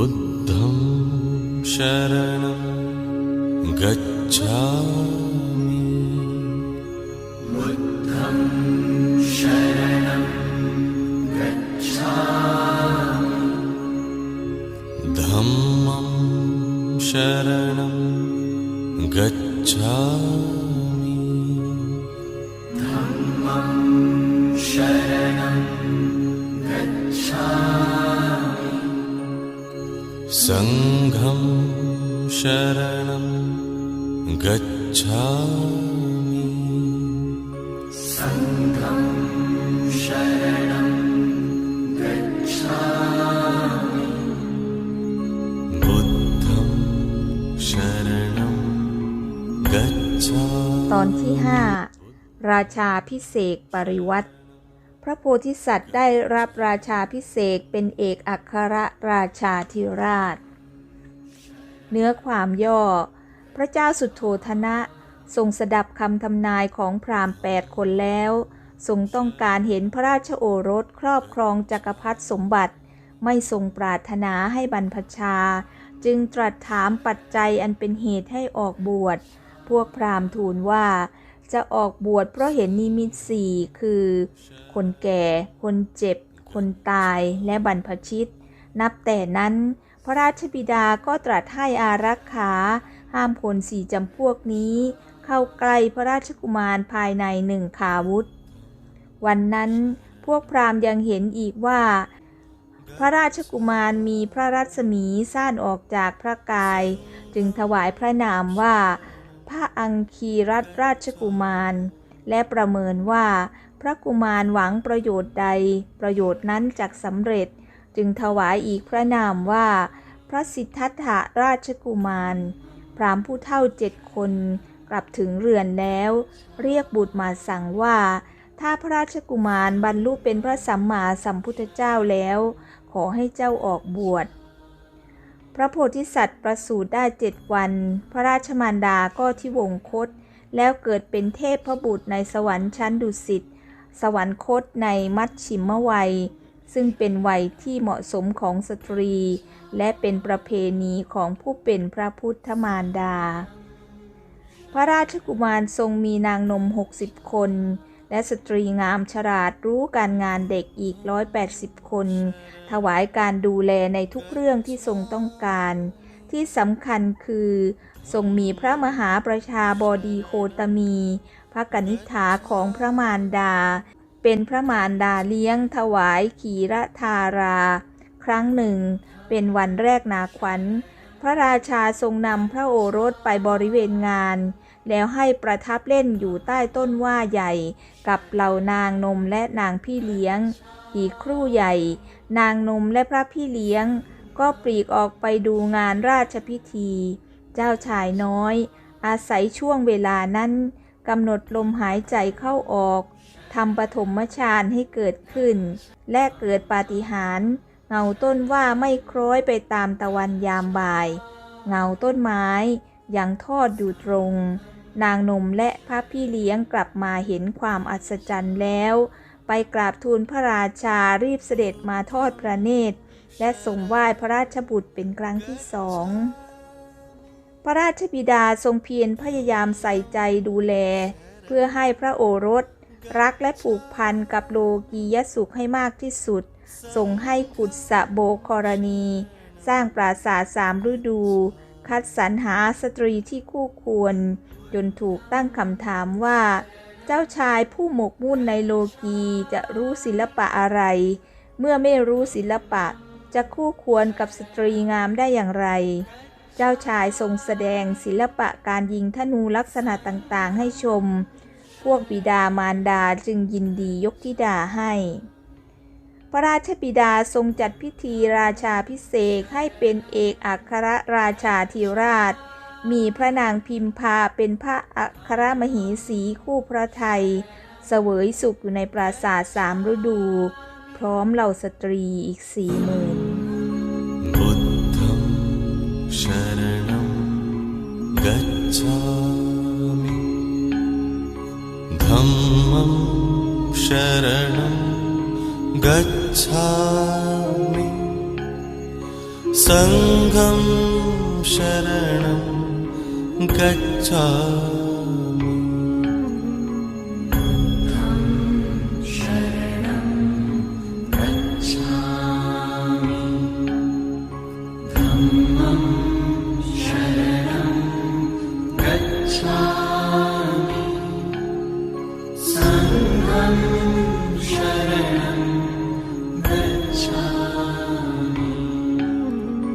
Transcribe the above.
बुद्धं शरणं गच्छामि। धम्मं शरणं गच्छामि सङ्घं शरणं गच्छामि बुद्धं शरणं गच्छामि ตอนที่ 5 ราชาพิเศษกปริวัติ พระโพธิสัตว์ได้รับราชาพิเศษเป็นเอกอัครราชาธิราช เนื้อความย่อ พระเจ้าสุโธธนะ ทรงสดับคำทำนายของพราหมณ์แปดคนแล้ว ทรงต้องการเห็นพระราชโอรสครอบครองจักรพรรดิสมบัติ ไม่ทรงปรารถนาให้บรรพชา จึงตรัสถามปัจจัยอันเป็นเหตุให้ออกบวช พวกพราหมณ์ทูลว่า จะออกบวชเพราะเห็นนิมิตสี่คือ คนแก่ คนเจ็บ คนตายและบรรพชิต นับแต่นั้น พระราชบิดาก็ตรัสให้อารักขา ห้ามคนสี่จำพวกนี้ เข้าใกล้พระราชกุมารภายในหนึ่งขาวุธ วันนั้นพวกพราหมณ์ยังเห็นอีกว่า พระราชกุมารมีพระรัศมีซ่านออกจากพระกาย จึงถวายพระนามว่า พระอังคีรัตราชกุมาร และประเมินว่า พระกุมารหวังประโยชน์ใด ประโยชน์นั้นจักสำเร็จ จึงถวายอีกพระนามว่า พระสิทธัตถราชกุมาร พรามผู้เท่าเจ็ดคนกลับถึงเรือนแล้ว เรียกบุตรมาสั่งว่า ถ้าพระราชกุมารบรรลุเป็นพระสัมมาสัมพุทธเจ้าแล้ว ขอให้เจ้าออกบวช พระโพธิสัตว์ประสูติได้เจ็ดวัน พระราชมารดาก็ที่วงคต แล้วเกิดเป็นเทพพระบุตรในสวรรค์ชั้นดุสิต สวรรคตในมัชชิมวัย ซึ่งเป็นวัยที่เหมาะสมของสตรี และเป็นประเพณีของผู้เป็นพระพุทธมารดา พระราชกุมารทรงมีนางนม 60 คน และสตรีงามฉลาดรู้การงานเด็กอีก 180 คน ถวายการดูแลในทุกเรื่องที่ทรงต้องการ ที่สำคัญคือ ทรงมีพระมหาประชาบดีโคตมี พระกนิษฐาของพระมารดา เป็นพระมารดาเลี้ยง ถวายขีรธารา ครั้งหนึ่ง เป็นวันแรกนาขวัญ พระราชาทรงนำพระโอรสไปบริเวณงาน แล้วให้ประทับเล่นอยู่ใต้ต้นว่าใหญ่ กับเหล่านางนมและนางพี่เลี้ยง อีกครู่ใหญ่ นางนมและพระพี่เลี้ยง ก็ปลีกออกไปดูงานราชพิธี เจ้าชายน้อย อาศัยช่วงเวลานั้นกำหนดลมหายใจเข้าออกทำปฐมฌานให้เกิดขึ้น และเกิดปาฏิหาริย์เงาต้นว่าไม่คล้อยไปตามตะวันยามบ่าย เงาต้นไม้ยังทอดอยู่ตรง นางนมและพระพี่เลี้ยงกลับมาเห็นความอัศจรรย์แล้ว ไปกราบทูลพระราชารีบเสด็จมาทอดพระเนตร และทรงไหว้พระราชบุตรเป็นครั้งที่สอง พระราชบิดาทรงเพียรพยายามใส่ใจดูแล เพื่อให้พระโอรส รักและผูกพันกับโลกียสุขให้มากที่สุดทรงให้ขุดสะโบกรณี สร้างปราสาทสามฤดู คัดสรรหาสตรีที่คู่ควร จนถูกตั้งคำถามว่า เจ้าชายผู้หมกมุ่นในโลกีจะรู้ศิลปะอะไร เมื่อไม่รู้ศิลปะ จะคู่ควรกับสตรีงามได้อย่างไร เจ้าชายทรงแสดงศิลปะการยิงธนูลักษณะต่างๆ ให้ชม พวกบิดามารดาจึงยินดียกธิดาให้ พระราชบิดาทรงจัดพิธีราชาพิเศษให้เป็นเอกอัครราชาธิราช มีพระนางพิมพาเป็นพระอัครมเหสีคู่พระไทย เสวยสุขอยู่ในปราสาทสามฤดู พร้อมเหล่าสตรีอีกสี่หมื่นธัรมชรณกัจ गच्छामि। सङ्घं शरणं गच्छामि। शरणं गच्छामि।